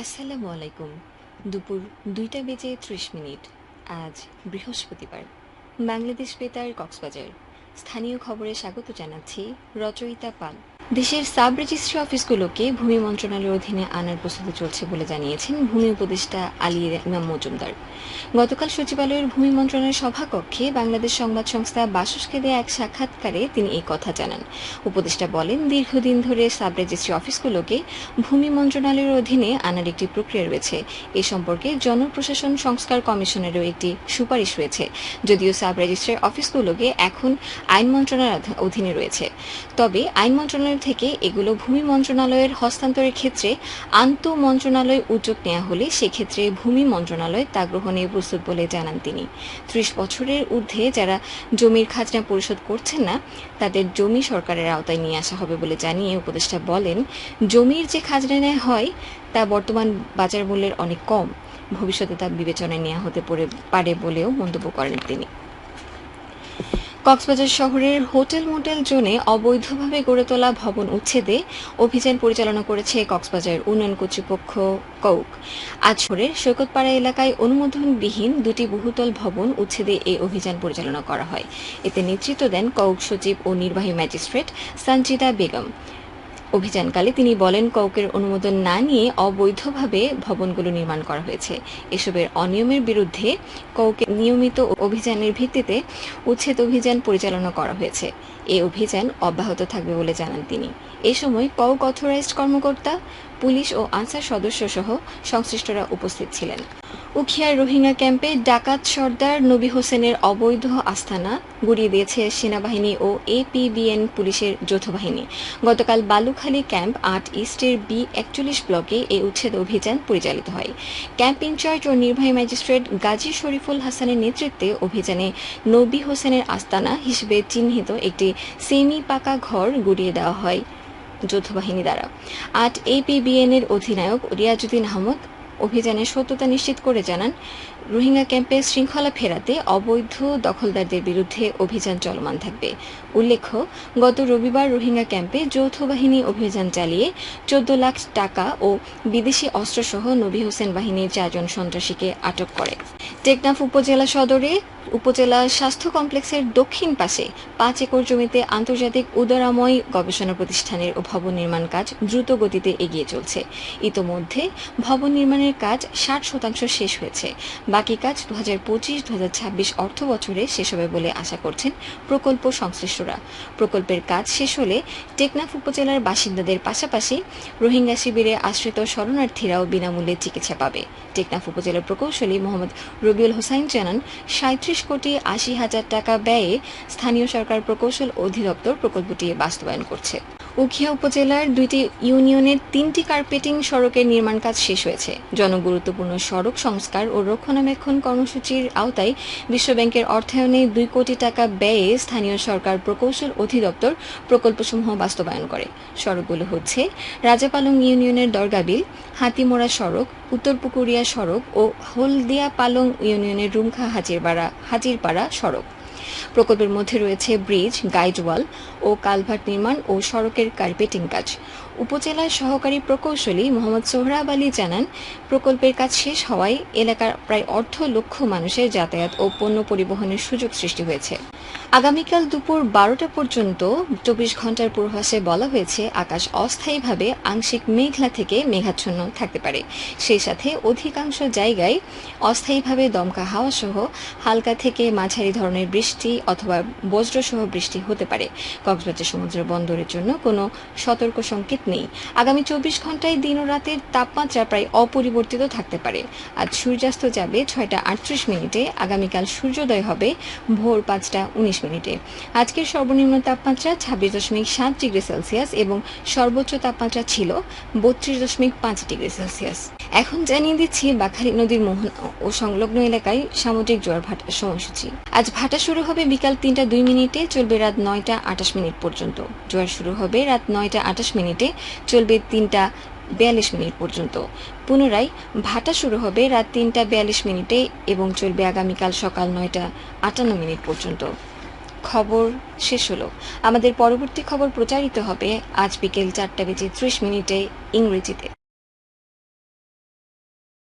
আসসালামু আলাইকুম। দুপুর দুইটা বেজে ত্রিশ মিনিট। আজ বৃহস্পতিবার। বাংলাদেশ বেতার কক্সবাজার। স্থানীয় খবরে স্বাগত জানাচ্ছি রচয়িতা পাল। দেশের সাব রেজিস্ট্রি অফিসগুলোকে ভূমি মন্ত্রণালয়ের অধীনে আনার প্রস্তুতি চলছে বলে জানিয়েছেন ভূমি উপদেষ্টা আলী ইমাম মজুমদার। গতকাল সচিবালয়ের ভূমি মন্ত্রণালয়ের সভাকক্ষে বাংলাদেশ সংবাদ সংস্থা বাসসকে দেয়া এক সাক্ষাৎকারে তিনি এই কথা জানান। উপদেষ্টা বলেন, দীর্ঘদিন ধরে সাব রেজিস্ট্রি অফিসগুলোকে ভূমি মন্ত্রণালয়ের অধীনে আনার একটি প্রক্রিয়া রয়েছে। এ সম্পর্কে জনপ্রশাসন সংস্কার কমিশনেরও একটি সুপারিশ রয়েছে। যদিও সাব রেজিস্ট্রার অফিসগুলোকে এখন আইন মন্ত্রণালয়ের অধীনে রয়েছে। তবে আইন মন্ত্রণালয় থেকে এগুলো ভূমি মন্ত্রণালয়ের হস্তান্তরের ক্ষেত্রে আন্ত মন্ত্রণালয় উদ্যোগ নেওয়া হলে সেক্ষেত্রে ভূমি মন্ত্রণালয় তা গ্রহণে প্রস্তুত বলে জানান তিনি। ত্রিশ বছরের ঊর্ধ্বে যারা জমির খাজনা পরিশোধ করছেন না, তাদের জমি সরকারের আওতায় নিয়ে আসা হবে বলে জানিয়ে উপদেষ্টা বলেন, জমির যে খাজনা নেওয়া হয়, তা বর্তমান বাজার মূল্যের অনেক কম। ভবিষ্যতে তা বিবেচনায় নেওয়া হতে পারে বলেও মন্তব্য করেন তিনি। কক্সবাজার শহরের হোটেল মোটেল জোনে অবৈধভাবে গড়ে তোলা ভবন উচ্ছেদে অভিযান পরিচালনা করেছে কক্সবাজার উন্নয়ন কর্তৃপক্ষ কৌক। আজ ভোরে সৈকতপাড়া এলাকায় অনুমোদনবিহীন দুটি বহুতল ভবন উচ্ছেদে এই অভিযান পরিচালনা করা হয়। এতে নেতৃত্ব দেন কৌক সচিব ও নির্বাহী ম্যাজিস্ট্রেট সঞ্জিতা বেগম। অভিযানকালে তিনি বলেন, কৌকের অনুমোদন না নিয়ে অবৈধভাবে ভবনগুলো নির্মাণ করা হয়েছে। এসবের অনিয়মের বিরুদ্ধে কৌকে নিয়মিত অভিযানের ভিত্তিতে উচ্ছেদ অভিযান পরিচালনা করা হয়েছে। এই অভিযান অব্যাহত থাকবে বলে জানান তিনি। এ সময় কৌক অথরাইজড কর্মকর্তা, পুলিশ ও আনসার সদস্য সহ সংশ্লিষ্টরা উপস্থিত ছিলেন। উখিয়ার রোহিঙ্গা ক্যাম্পে ডাকাত সর্দার নবী হোসেনের অবৈধ আস্তানা গুড়িয়ে দিয়েছে সেনাবাহিনী ও এপিবিএন পুলিশের যৌথ বাহিনী। গতকাল বালুখালী ক্যাম্প আট ইস্টের বি একচল্লিশ ব্লকে এই উচ্ছেদ অভিযান পরিচালিত হয়। ক্যাম্প ইনচার্জ ও নির্বাহী ম্যাজিস্ট্রেট গাজী শরীফুল হাসানের নেতৃত্বে অভিযানে নবী হোসেনের আস্তানা হিসেবে চিহ্নিত একটি সেমি পাকা ঘর গুড়িয়ে দেওয়া হয় যৌথ বাহিনী দ্বারা। আট এপিবিএন এর অধিনায়ক রিয়াজুদ্দিন আহমদ অভিযানের সত্যতা নিশ্চিত করে জানান, রোহিঙ্গা ক্যাম্পে শৃঙ্খলা ফেরাতে অবৈধ দখলদারদের বিরুদ্ধে অভিযান চলমান থাকবে। উল্লেখ্য, গত রবিবার রোহিঙ্গা ক্যাম্পে যৌথ বাহিনী অভিযান চালিয়ে চোদ্দ লাখ টাকা ও বিদেশি অস্ত্রসহ নবী হোসেন বাহিনীর চারজন সন্ত্রাসীকে আটক করে। টেকনাফ উপজেলা সদরে, উপজেলা স্বাস্থ্য কমপ্লেক্সের দক্ষিণ পাশে পাঁচ একর জমিতে আন্তর্জাতিক উদারাময় গবেষণা প্রতিষ্ঠানের ভবন নির্মাণ কাজ দ্রুত গতিতে এগিয়ে চলছে। ইতোমধ্যে ভবন নির্মাণের কাজ ষাট শতাংশ শেষ হয়েছে। বাকি কাজ দু হাজার পঁচিশ দু হাজার ছাব্বিশ অর্থ বছরে শেষ হবে বলে আশা করছেন প্রকল্প সংশ্লিষ্টরা। প্রকল্পের কাজ শেষ হলে টেকনাফ উপজেলার বাসিন্দাদের পাশাপাশি রোহিঙ্গা শিবিরে আশ্রিত শরণার্থীরাও বিনামূল্যে চিকিৎসা পাবে। টেকনাফ উপজেলার প্রকৌশলী মোহাম্মদ রবিউল হোসাইন জানান সাঁত্রিশ কোটি আশি হাজার টাকা ব্যয়ে স্থানীয় সরকার প্রকৌশল অধিদপ্তর প্রকল্পটি বাস্তবায়ন করছে। উখিয়া উপজেলার দুইটি ইউনিয়নের তিনটি কার্পেটিং সড়কের নির্মাণ কাজ শেষ হয়েছে। জনগুরুত্বপূর্ণ সড়ক সংস্কার ও রক্ষণাবেক্ষণ কর্মসূচির আওতায় বিশ্বব্যাংকের অর্থায়নে দুই কোটি টাকা ব্যয়ে স্থানীয় সরকার প্রকৌশল অধিদপ্তর প্রকল্পসমূহ বাস্তবায়ন করে। সড়কগুলো হচ্ছে রাজাপালং ইউনিয়নের দরগাবিল হাতিমোড়া সড়ক, উত্তর পুকুরিয়া সড়ক ও হলদিয়া পালং ইউনিয়নের রুমখা হাজিরপাড়া হাজিরপাড়া সড়ক। প্রকল্পের মধ্যে রয়েছে ব্রিজ, গাইড ওয়াল ও কালভার্ট নির্মাণ ও সড়কের কার্পেটিং কাজ। উপজেলার সহকারী প্রকৌশলী মোহাম্মদ সোহরাব আলী জানান, প্রকল্পের কাজ শেষ হওয়ায় এলাকার প্রায় অর্ধ লক্ষ মানুষের যাতায়াত ও পণ্য পরিবহনের সুযোগ সৃষ্টি হয়েছে। আগামীকাল দুপুর বারোটা পর্যন্ত চব্বিশ ঘণ্টার পূর্বাসে বলা হয়েছে, আকাশ অস্থায়ীভাবে আংশিক মেঘলা থেকে মেঘাচ্ছন্ন থাকতে পারে। সেই সাথে অধিকাংশ জায়গায় অস্থায়ীভাবে দমকা হাওয়া সহ হালকা থেকে মাঝারি ধরনের বৃষ্টি অথবা বজ্রসহ বৃষ্টি হতে পারে। কক্সবাজার সমুদ্র বন্দরের জন্য কোনো সতর্ক সংকেত নেই। আগামী চব্বিশ ঘন্টায় দিন ও রাতের তাপমাত্রা প্রায় অপরিবর্তিত থাকতে পারে। আজ সূর্যাস্ত যাবে ছয়টা আটত্রিশ মিনিটে, আগামীকাল সূর্যোদয় হবে ভোর পাঁচটা উনিশ মিনিটে। আজকের সর্বনিম্ন তাপমাত্রা ছাব্বিশ দশমিক সাত ডিগ্রি সেলসিয়াস এবং সর্বোচ্চ তাপমাত্রা ছিল বত্রিশ দশমিক পাঁচ ডিগ্রি সেলসিয়াস। এখন জানিয়ে দিচ্ছি বাখারি নদীর মোহন ও সংলগ্ন এলাকায় সামুদ্রিক জোয়ার ভাটার সময়সূচি। আজ ভাটা শুরু হবে বিকাল তিনটা দুই মিনিটে, চলবে রাত নয়টা আটাশ মিনিট পর্যন্ত। জোয়ার শুরু হবে রাত নয়টা আটাশ মিনিটে, চলবে তিনটা বিয়াল্লিশ মিনিট পর্যন্ত। পুনরায় ভাটা শুরু হবে রাত তিনটা বিয়াল্লিশ মিনিটে এবং চলবে আগামীকাল সকাল নয়টা আটান্ন মিনিট পর্যন্ত। খবর শেষ হলো। আমাদের পরবর্তী খবর প্রচারিত হবে আজ বিকেল চারটা বেজে ত্রিশ মিনিটে ইংরেজিতে।